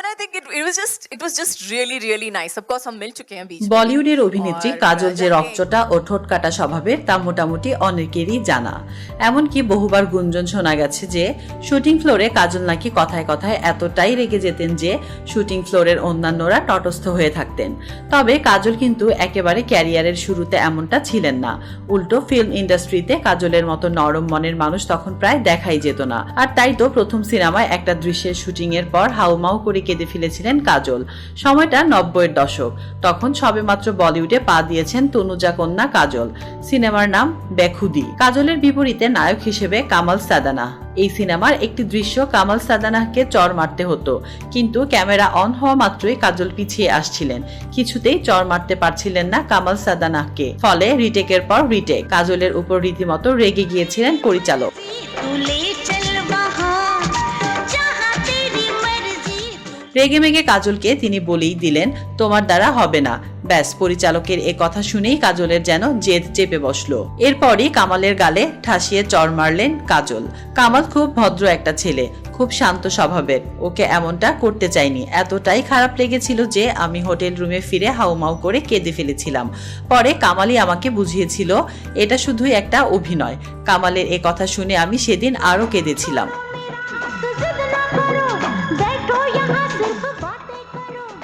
then I think it, বলিউডের অভিনেত্রী কাজল যে রকচটা ও ঠোঁটকাটা স্বভাবের তা মোটামুটি অনেকেরই জানা। এমনকি বহুবার গুঞ্জন শোনা গেছে যে শুটিং ফ্লোরে কাজল নাকি কথায় কথায় এতটাই রেগে যেতেন যে শুটিং ফ্লোরের অন্যান্যরা তটস্থ হয়ে থাকতেন। তবে কাজল কিন্তু একেবারে ক্যারিয়ারের শুরুতে এমনটা ছিলেন না। উল্টো ফিল্ম ইন্ডাস্ট্রিতে কাজলের মতো নরম মনের মানুষ তখন প্রায় দেখাই যেত না। আর তাই তো প্রথম সিনেমায় একটা দৃশ্যের শুটিং এর পর হাউমাউ করে কেঁদে ফেলেছিলেন কাজল। সময়টা নব্বইয়ের দশক। তখন সবেমাত্র বলিউডে পা দিয়েছেন তনুজা কন্যা কাজল। সিনেমার নাম বেখুদি। কাজলের বিপরীতে নায়ক হিসেবে কামাল সাদানা। এই সিনেমার একটি দৃশ্য কামাল সাদানাহকে চর মারতে হতো। কিন্তু ক্যামেরা অন হওয়া মাত্রই কাজল পিছিয়ে আসছিলেন। কিছুতেই চর মারতে পারছিলেন না কামাল সাদানাহকে ফলে রিটেকের পর রিটেক। কাজলের উপর রীতিমতো রেগে গিয়েছিলেন পরিচালক। রেগে মেগে কাজলকে তিনি বলেই দিলেন, তোমার দ্বারা হবে না। ব্যাস, পরিচালকের এ কথা শুনেই কাজলের যেন জেদ চেপে বসল। এরপরই কামালের গালে ঠাসিয়ে চর মারলেন কাজল। কামাল খুব ভদ্র একটা ছেলে, খুব শান্ত স্বভাবের। ওকে এমনটা করতে চাইনি। এতটাই খারাপ লেগেছিল যে আমি হোটেল রুমে ফিরে হাউমাউ করে কেঁদে ফেলেছিলাম। পরে কামালই আমাকে বুঝিয়েছিল, এটা শুধুই একটা অভিনয়। কামালের এ কথা শুনে আমি সেদিন আরও কেঁদেছিলাম।